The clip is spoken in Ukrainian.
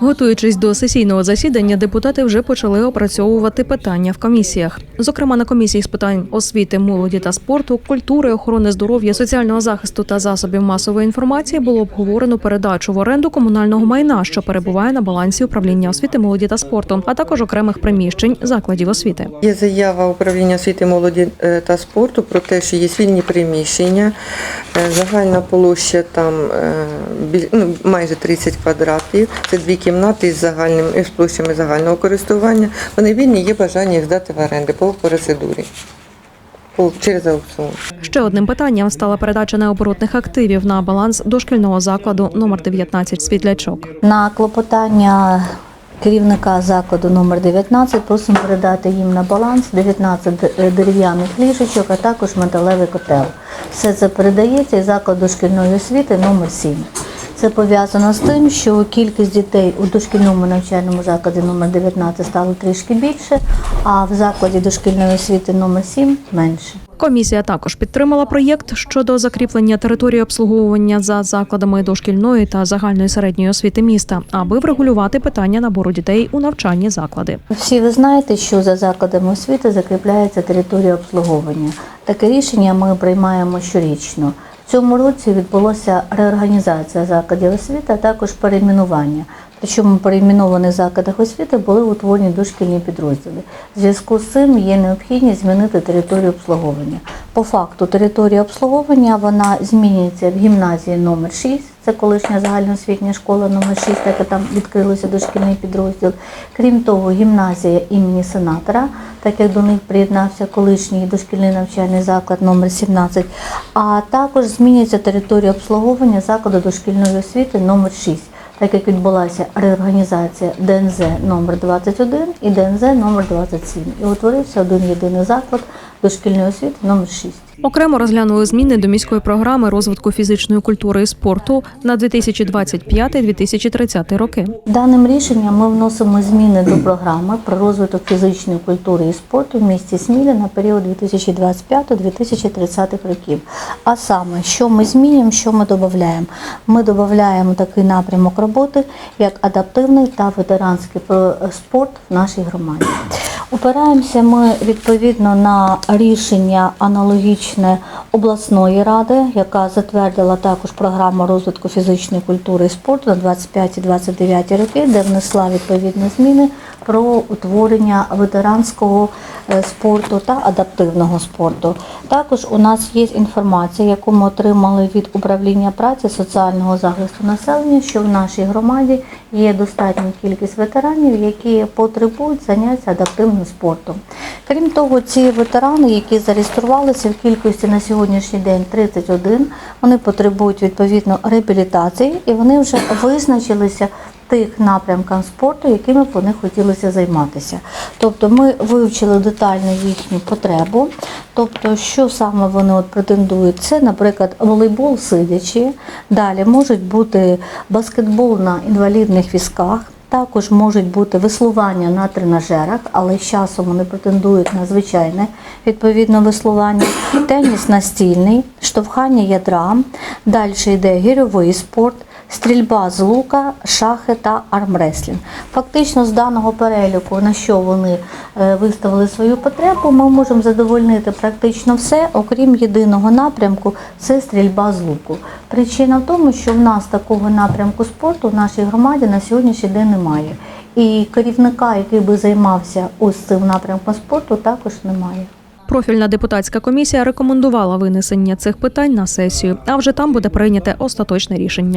Готуючись до сесійного засідання, депутати вже почали опрацьовувати питання в комісіях. Зокрема, на комісії з питань освіти, молоді та спорту, культури, охорони здоров'я, соціального захисту та засобів масової інформації було обговорено передачу в оренду комунального майна, що перебуває на балансі управління освіти, молоді та спорту, а також окремих приміщень закладів освіти. Є заява управління освіти, молоді е, та спорту про те, що є вільні приміщення, е, загальна площа там е, ну, майже 30 квадратів. Це дві кімнати із загальним із площами загального користування. Вони вільні, є бажання їх здати в оренди по процедурі. Через аукціон. Ще одним питанням стала передача необоротних активів на баланс дошкільного закладу номер 19 Світлячок. На клопотання керівника закладу номер 19 просимо передати їм на баланс 19 дерев'яних ліжечок, а також металевий котел. Все це передається із закладу дошкільної освіти номер 7. Це пов'язано з тим, що кількість дітей у дошкільному навчальному закладі номер 19 стало трішки більше, а в закладі дошкільної освіти номер 7 менше. Комісія також підтримала проєкт щодо закріплення території обслуговування за закладами дошкільної та загальної середньої освіти міста, аби врегулювати питання набору дітей у навчальні заклади. Всі ви знаєте, що за закладами освіти закріпляється територія обслуговування. Таке рішення ми приймаємо щорічно. Цьому році відбулася реорганізація закладів освіти, а також перейменування. Причому перейменованих закладах освіти були утворені дошкільні підрозділи. В зв'язку з цим є необхідність змінити територію обслуговування. По факту територія обслуговування вона змінюється в гімназії номер 6 це колишня загальноосвітня школа номер 6 так як там відкрилося дошкільний підрозділ. Крім того, гімназія імені сенатора, так як до них приєднався колишній дошкільний навчальний заклад номер 17, а також змінюється територія обслуговування закладу дошкільної освіти номер 6 так як відбулася реорганізація ДНЗ номер 21 і ДНЗ номер 27 і утворився один єдиний заклад дошкільної освіти номер 6. Окремо розглянули зміни до міської програми розвитку фізичної культури і спорту на 2025-2030 роки. Даним рішенням ми вносимо зміни до програми про розвиток фізичної культури і спорту в місті Смілі на період 2025-2030 років. А саме, що ми змінюємо, що ми додаємо? Ми додаємо такий напрямок роботи, як адаптивний та ветеранський спорт в нашій громаді. Опираємося ми відповідно на рішення аналогічне обласної ради, яка затвердила також програму розвитку фізичної культури і спорту на 25-29 роки, де внесла відповідні зміни про утворення ветеранського спорту та адаптивного спорту. Також у нас є інформація, яку ми отримали від управління праці соціального захисту населення, що в нашій громаді є достатня кількість ветеранів, які потребують заняття адаптивним спортом. Крім того, ці ветерани, які зареєструвалися в кількості на сьогоднішній день 31, вони потребують відповідно реабілітації і вони вже визначилися тих напрямках спорту, якими б вони хотілося займатися. Тобто ми вивчили детально їхню потребу, тобто, що саме вони от претендують. Це, наприклад, волейбол сидячи, далі можуть бути баскетбол на інвалідних візках. Також можуть бути веслування на тренажерах, але з часом вони претендують на звичайне відповідно веслування, теніс настільний, штовхання ядра, далі йде гірьовий спорт, стрільба з лука, шахи та армреслінг. Фактично з даного переліку, на що вони е, виставили свою потребу, ми можемо задовольнити практично все, окрім єдиного напрямку це стрільба з луку. Причина в тому, що в нас такого напрямку спорту в нашій громаді на сьогоднішній день немає. І керівника, який би займався ось цим напрямком спорту, також немає. Профільна депутатська комісія рекомендувала винесення цих питань на сесію, а вже там буде прийняте остаточне рішення.